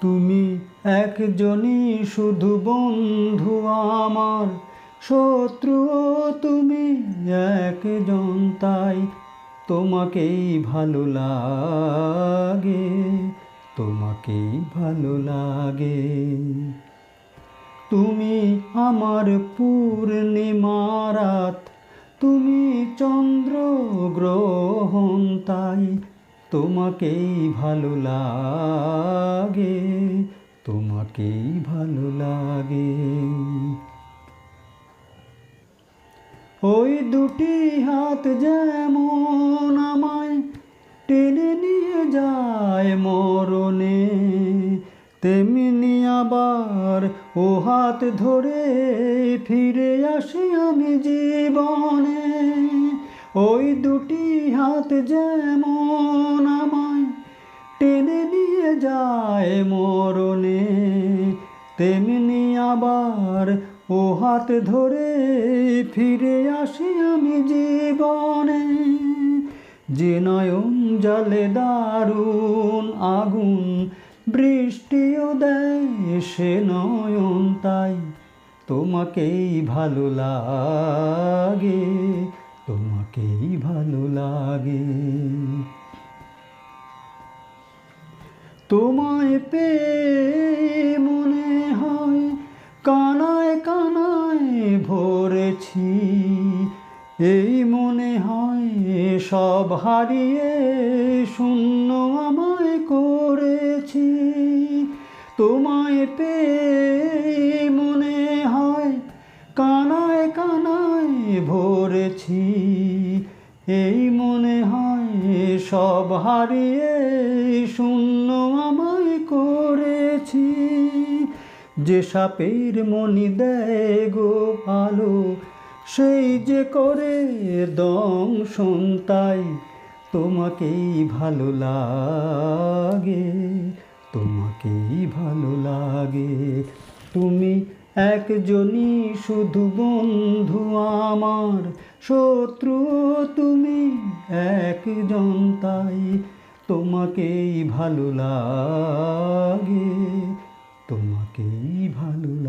তুমি একজনই শুধু বন্ধু আমার। শত্রু তুমি একজন, তাই তোমাকেই ভালো লাগে, তোমাকেই ভালো লাগে। তুমি আমার পূর্ণিমা রাত তুমি চন্দ্র গ্রহণ তাই তোমাকেই ভালো লাগে, তোমাকেই ভালো লাগে। ওই দুটি হাত যেমন আমায় টেনে নিয়ে যায় মরণে, তেমনি আবার ও হাত ধরে ফিরে আসি আমি জীবনে। ওই দুটি হাত যেমন আমায় টেনে নিয়ে যায় মরণে, তেমনি আবার ও হাত ধরে ফিরে আসি আমি জীবনে। যে নয়ন জলে দারুণ আগুন, বৃষ্টিও দেয় সে নয়ন তাই তোমাকেই ভালো লাগে। তোমাকেই ভালো লাগে। তোমায় পেয়ে মনে হয় কানায় কানায় ভরেছি। এই মনে হয় সব হারিয়ে শূন্য আমায় করেছি। তোমায় পেয়ে ভরেছি এই মনে হয় সব হারিয়ে শূন্য আমায় করেছি। যে সাপের মনি দেয় গো আলো, সেই যে করে দংশন তাই তোমাকেই ভালো লাগে, তোমাকেই ভালো লাগে। তুমি একজনই শুধু বন্ধু আমার। শত্রু তুমি একজন তাই তোমাকেই ভালো লাগে তোমাকেই ভালো লাগে